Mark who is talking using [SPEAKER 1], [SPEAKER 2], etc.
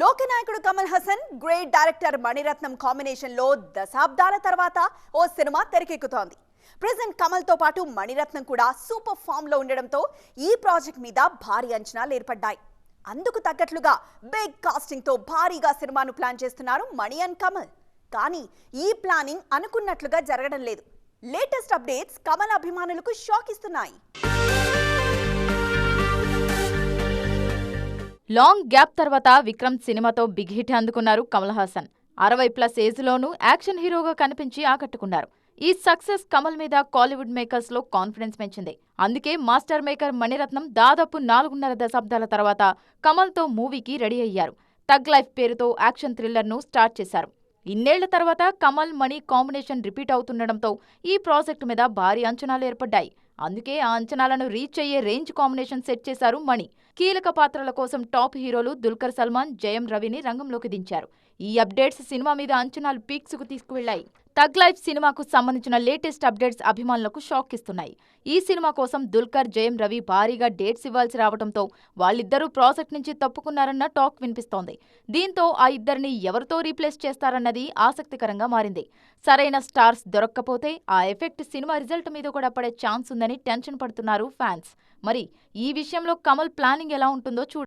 [SPEAKER 1] లోకనాయకుడు Kamal Haasan great director Mani Ratnam కాంబినేషన్లో దశాబ్దాల తర్వాత ఓ సినిమా తెరకెక్కుతోంది. ప్రెసెంట్ కమల్తో పాటు మణిరత్నం కూడా సూపర్ ఫామ్లో ఉండడంతో ఈ ప్రాజెక్ట్ మీద భారీ అంచనాలు ఏర్పడ్డాయి. అందుకు తగ్గట్లుగా బిగ్ కాస్టింగ్తో భారీగా సినిమాను ప్లాన్ చేస్తున్నారు మణి అండ్ కమల్. కానీ ఈ ప్లానింగ్ అనుకున్నట్లుగా జరగడం లేదు. లేటెస్ట్ అప్డేట్స్ కమల్ అభిమానులకు షాక్ ఇస్తున్నాయి.
[SPEAKER 2] లాంగ్ గ్యాప్ తర్వాత విక్రమ్ సినిమాతో బిగ్ హిట్ అందుకున్నారు కమల్ హాసన్. అరవై ప్లస్ ఏజ్లోనూ యాక్షన్ హీరోగా కనిపించి ఆకట్టుకున్నారు. ఈ సక్సెస్ కమల్ మీద కాలీవుడ్ మేకర్స్లో కాన్ఫిడెన్స్ పెంచింది. అందుకే మాస్టర్ మేకర్ మణిరత్నం దాదాపు నాలుగున్నర దశాబ్దాల తర్వాత కమల్తో మూవీకి రెడీ అయ్యారు. తగ్ లైఫ్ పేరుతో యాక్షన్ థ్రిల్లర్ను స్టార్ట్ చేశారు. ఇన్నేళ్ళ తర్వాత కమల్ మణి కాంబినేషన్ రిపీట్ అవుతుండడంతో ఈ ప్రాజెక్టు మీద భారీ అంచనాలు ఏర్పడ్డాయి. అందుకే ఆ అంచనాలను రీచ్ అయ్యే రేంజ్ కాంబినేషన్ సెట్ చేశారు మణి. కీలక పాత్రల కోసం టాప్ హీరోలు దుల్కర్ సల్మాన్ జయం రవిని రంగంలోకి దించారు. ఈ అప్డేట్స్ సినిమా మీద అంచనాలు పీక్స్కు తీసుకువెళ్ళాయి తగ్ లైఫ్ సినిమాకు సంబంధించిన లేటెస్ట్ అప్డేట్స్ అభిమానులకు షాక్ ఇస్తున్నాయి. ఈ సినిమా కోసం దుల్కర్ జయం రవి భారీగా డేట్స్ ఇవ్వాల్సి రావడంతో వాళ్ళిద్దరూ ప్రాజెక్ట్ నుంచి తప్పుకున్నారన్న టాక్ వినిపిస్తోంది. దీంతో ఆ ఇద్దరిని ఎవరితో రీప్లేస్ చేస్తారన్నది ఆసక్తికరంగా మారింది. సరైన స్టార్స్ దొరక్కపోతే ఆ ఎఫెక్ట్ సినిమా రిజల్ట్ మీద కూడా పడే ఛాన్స్ ఉందని టెన్షన్ పడుతున్నారు ఫ్యాన్స్. మరి ఈ విషయంలో కమల్ ప్లానింగ్ ఎలా ఉంటుందో చూడ